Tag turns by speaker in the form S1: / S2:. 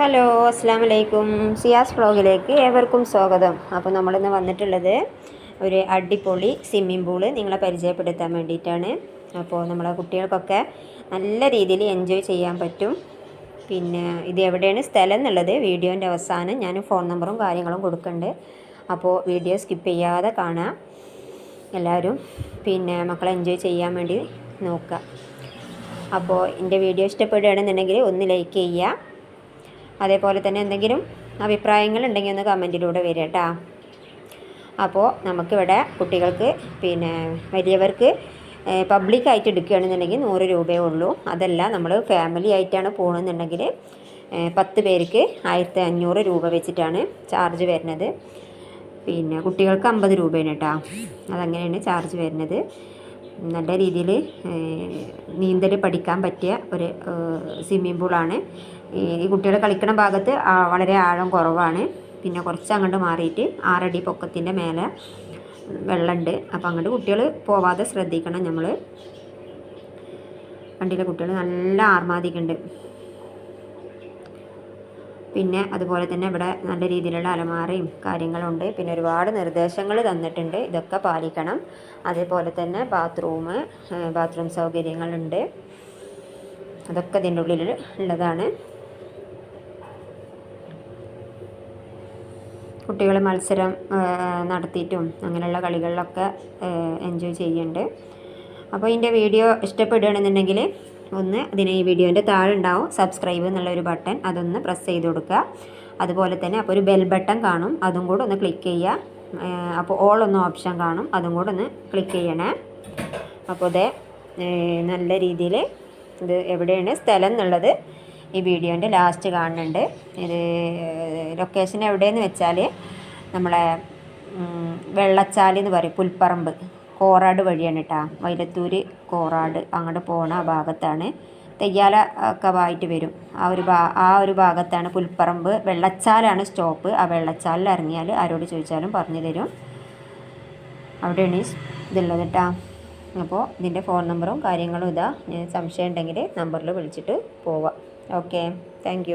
S1: Hello അസ്സാം വലൈക്കും സിയാസ് വ്ളോഗിലേക്ക് ഏവർക്കും സ്വാഗതം. അപ്പോൾ നമ്മളിന്ന് വന്നിട്ടുള്ളത് ഒരു അടിപൊളി സ്വിമ്മിംഗ് പൂൾ നിങ്ങളെ പരിചയപ്പെടുത്താൻ വേണ്ടിയിട്ടാണ്. അപ്പോൾ നമ്മളെ കുട്ടികൾക്കൊക്കെ നല്ല രീതിയിൽ എൻജോയ് ചെയ്യാൻ പറ്റും. പിന്നെ ഇത് എവിടെയാണ് സ്ഥലം എന്നുള്ളത് വീഡിയോന്റെ അവസാനം ഞാൻ ഫോൺ നമ്പറും കാര്യങ്ങളും കൊടുക്കുന്നുണ്ട്. അപ്പോൾ വീഡിയോ സ്കിപ്പ് ചെയ്യാതെ കാണാം. എല്ലാവരും പിന്നെ മക്കളെ എൻജോയ് ചെയ്യാൻ വേണ്ടി നോക്കുക. അപ്പോൾ എന്റെ വീഡിയോ ഇഷ്ടപ്പെടുകയാണെന്നുണ്ടെങ്കിൽ ഒന്ന് ലൈക്ക് ചെയ്യുക. അതേപോലെ തന്നെ എന്തെങ്കിലും അഭിപ്രായങ്ങൾ ഉണ്ടെങ്കിൽ ഒന്ന് കമന്റിലൂടെ വരിക കേട്ടോ. അപ്പോൾ നമുക്കിവിടെ കുട്ടികൾക്ക് പിന്നെ വലിയവർക്ക് പബ്ലിക് ആയിട്ട് എടുക്കുകയാണെന്നുണ്ടെങ്കിൽ നൂറ് രൂപയേ ഉള്ളൂ. അതല്ല നമ്മൾ ഫാമിലി ആയിട്ടാണ് പോകണമെന്നുണ്ടെങ്കിൽ പത്ത് പേർക്ക് ആയിരത്തി അഞ്ഞൂറ് രൂപ വെച്ചിട്ടാണ് ചാർജ് വരുന്നത്. പിന്നെ കുട്ടികൾക്ക് അമ്പത് രൂപയാണ് കേട്ടോ. അതങ്ങനെയാണ് ചാർജ് വരുന്നത്. നല്ല രീതിയിൽ നീന്തൽ പഠിക്കാൻ പറ്റിയ ഒരു സ്വിമ്മിംഗ് പൂളാണ് ഈ കുട്ടികൾ കളിക്കുന്ന ഭാഗത്ത് വളരെ ആഴം കുറവാണ്. പിന്നെ കുറച്ച് അങ്ങോട്ട് മാറിയിട്ട് ആറടി പൊക്കത്തിന്റെ മേലെ വെള്ളമുണ്ട് അപ്പോൾ അങ്ങോട്ട് കുട്ടികൾ പോവാതെ ശ്രദ്ധിക്കണം നമ്മൾ വണ്ടിയിലെ കുട്ടികൾ നല്ല ആർമാദിക്കുന്നുണ്ട്. പിന്നെ അതുപോലെ തന്നെ ഇവിടെ നല്ല രീതിയിലുള്ള അലമാറയും കാര്യങ്ങളുണ്ട്. പിന്നെ ഒരുപാട് നിർദ്ദേശങ്ങൾ തന്നിട്ടുണ്ട്. ഇതൊക്കെ പാലിക്കണം. അതേപോലെ തന്നെ ബാത്റൂം ബാത്റൂം സൗകര്യങ്ങളുണ്ട്. അതൊക്കെ ഇതിന്റെ ഉള്ളിൽ ഉള്ളതാണ്. കുട്ടികൾ മത്സരം നടത്തിയിട്ടും അങ്ങനെയുള്ള കളികളിലൊക്കെ എൻജോയ് ചെയ്യുന്നുണ്ട്. അപ്പോൾ ഇതിന്റെ വീഡിയോ ഇഷ്ടപ്പെടുകയാണെന്നുണ്ടെങ്കിൽ ഒന്ന് അതിന് ഈ വീഡിയോന്റെ താഴെ ഉണ്ടാവും സബ്സ്ക്രൈബ് എന്നുള്ള ഒരു ബട്ടൺ അതൊന്ന് പ്രസ് ചെയ്ത് കൊടുക്കുക. അതുപോലെ തന്നെ അപ്പോൾ ഒരു ബെൽ ബട്ടൺ കാണും. അതും കൂടെ ഒന്ന് ക്ലിക്ക് ചെയ്യുക. അപ്പോൾ ഓൾ ഒന്ന് ഓപ്ഷൻ കാണും. അതും കൂടെ ഒന്ന് ക്ലിക്ക് ചെയ്യണേ. അപ്പോൾ ഇതേ നല്ല രീതിയിൽ ഇത് എവിടെയാണ് സ്ഥലം എന്നുള്ളത് ഈ വീഡിയോന്റെ ലാസ്റ്റ് കാണുന്നുണ്ട്. ഇത് ലൊക്കേഷൻ എവിടെയെന്ന് വെച്ചാൽ നമ്മളെ വെള്ളച്ചാലി എന്ന് പറയും പുൽപ്പറമ്പ്. കോറാട് വഴിയാണ് കേട്ടോ വൈലത്തൂര് കോറാട് അങ്ങോട്ട് പോണ ആ ഭാഗത്താണ്. തെയ്യാല ഒക്കെ ആയിട്ട് വരും. ആ ഒരു ഭാ ആ ഒരു ഭാഗത്താണ് പുൽപ്പറമ്പ്. വെള്ളച്ചാലാണ് സ്റ്റോപ്പ്. ആ വെള്ളച്ചാലിൽ ഇറങ്ങിയാൽ ആരോട് ചോദിച്ചാലും പറഞ്ഞു തരും. അവിടെയാണ് ഇതുള്ളത് കേട്ടോ അപ്പോൾ ഇതിന്റെ ഫോൺ നമ്പറും കാര്യങ്ങളും ഇതാ. സംശയം ഉണ്ടെങ്കിൽ നമ്പറിൽ വിളിച്ചിട്ട് പോവാം. ഓക്കെ. താങ്ക്